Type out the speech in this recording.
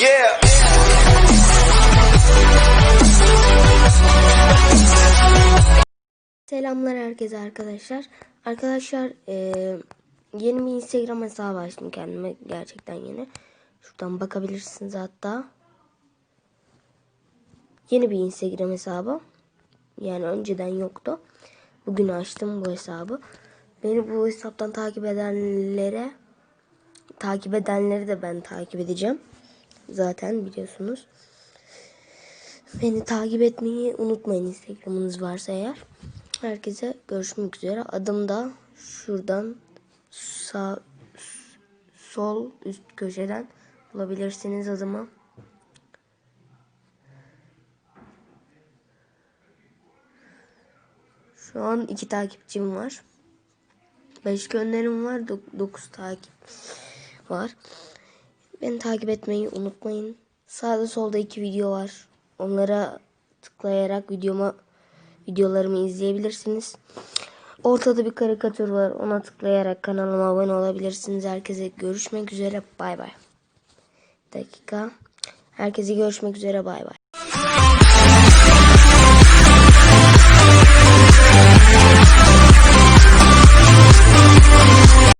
Yeah. Selamlar herkese arkadaşlar. Arkadaşlar eee, yeni bir Instagram hesabı açtım kendime gerçekten yeni. Şuradan bakabilirsiniz hatta. Yeni bir Instagram hesabı. Yani önceden yoktu. Bugün açtım bu hesabı. Beni bu hesaptan takip edenlere takip edenleri de ben takip edeceğim. Zaten biliyorsunuz. Beni takip etmeyi unutmayın Instagram'ınız varsa eğer. Herkese görüşmek üzere. Adım da şuradan sağ sol üst köşeden bulabilirsiniz adımı. Şu an iki takipçim var. Beş gönderim var. dok- Dokuz takip var. Beni takip etmeyi unutmayın. Sağda solda iki video var. Onlara tıklayarak videoma videolarımı izleyebilirsiniz. Ortada bir karikatür var. Ona tıklayarak kanalıma abone olabilirsiniz. Herkese görüşmek üzere. Bay bay. Dakika. Herkese görüşmek üzere. Bay bay.